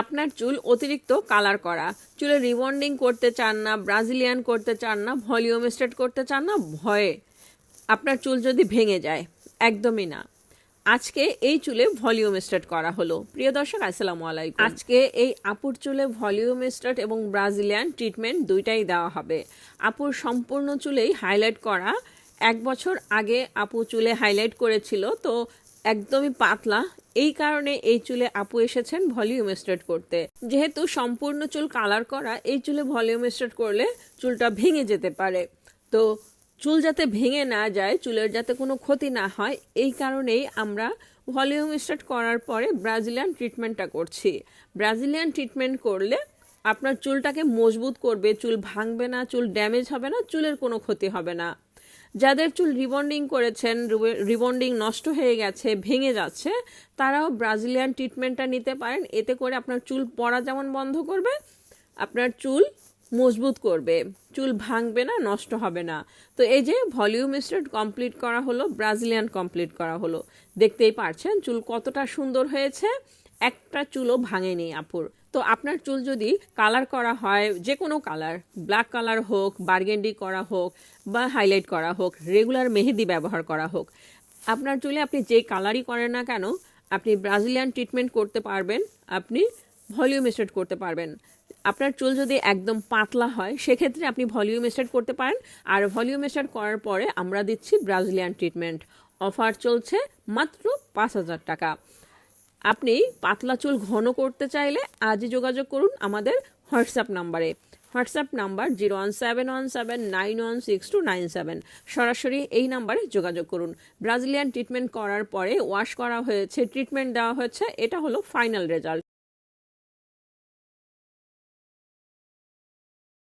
আপনার চুল অতিরিক্ত কালার করা। চুলে রিবন্ডিং করতে চান না ব্রাজিলিয়ান করতে চান না ভলিউম স্ট্রেট করতে চান না, ভয়ে। আপনার চুল যদি ভেঙে যায়, একদমই না। আজকে এই চুলে ভলিউম স্টার্ট করা হলো। প্রিয় দর্শক, আসসালামু আলাইকুম। আজকে এই আপুর চুলে ভলিউম স্টার্ট এবং ব্রাজিলিয়ান ট্রিটমেন্ট দুইটাই দেওয়া হবে। আপুর সম্পূর্ণ চুলেই হাইলাইট করা। এক বছর আগে আপু চুলে হাইলাইট করেছিল, তো একদমই পাতলা এই কারণে এই চুলে আপু এসেছেন ভলিউম স্টার্ট করতে। যেহেতু সম্পূর্ণ চুল কালার করা, এই চুলে ভলিউম স্টার্ট করলে চুলটা ভেঙে যেতে পারে। তো চুল যাতে ভেঙে না যায়, চুলের যাতে কোনো ক্ষতি না হয়, এই কারণেই আমরা ভলিউম স্টার্ট করার পরে ব্রাজিলিয়ান ট্রিটমেন্টটা করছি। ব্রাজিলিয়ান ট্রিটমেন্ট করলে আপনার চুলটাকে মজবুত করবে, চুল ভাঙবে না, চুল ড্যামেজ হবে না, চুলের কোনো ক্ষতি হবে না। যাদের চুল রিবন্ডিং করেছেন রিবন্ডিং নষ্ট হয়ে গেছে, ভেঙে যাচ্ছে, তারাও ব্রাজিলিয়ান ট্রিটমেন্টটা নিতে পারেন। এতে করে আপনার চুল পড়া যেমন বন্ধ করবে, আপনার চুল মজবুত করবে। চুল ভাঙবে না, নষ্ট হবে না। তো এই যে ভলিউম স্টেট কমপ্লিট করা হলো, ব্রাজিলিয়ান কমপ্লিট করা হলো। দেখতেই পারছেন, চুল কতটা সুন্দর হয়েছে। একটা চুলও ভাঙেনি আপুর। তো আপনার চুল যদি কালার করা হয়, যে কোনো কালার ব্ল্যাক কালার হোক বার্গেন্ডি করা হোক বা হাইলাইট করা হোক রেগুলার মেহেদি ব্যবহার করা হোক, আপনার চুলে আপনি যে কালারই করেন না কেন, আপনি ব্রাজিলিয়ান ট্রিটমেন্ট করতে পারবেন, আপনি ভলিউম স্টেট করতে পারবেন। আপনার চুল যদি একদম পাতলা হয়, সেক্ষেত্রে আপনি ভলিউম স্টার্ট করতে পারেন। আর ভলিউম স্টার্ট করার পরে আমরা দিচ্ছি ব্রাজিলিয়ান ট্রিটমেন্ট অফার চলছে মাত্র পাঁচ হাজার টাকা। আপনি পাতলা চুল ঘন করতে চাইলে আজই যোগাযোগ করুন আমাদের হোয়াটসঅ্যাপ নাম্বারে। WhatsApp number zero one seven one seven nine one six two nine seven. সরাসরি এই নাম্বারে যোগাযোগ করুন। ব্রাজিলিয়ান ট্রিটমেন্ট করার পরে ওয়াশ করা হয়েছে, ট্রিটমেন্ট দেওয়া হয়েছে, এটা হলো ফাইনাল রেজাল্ট।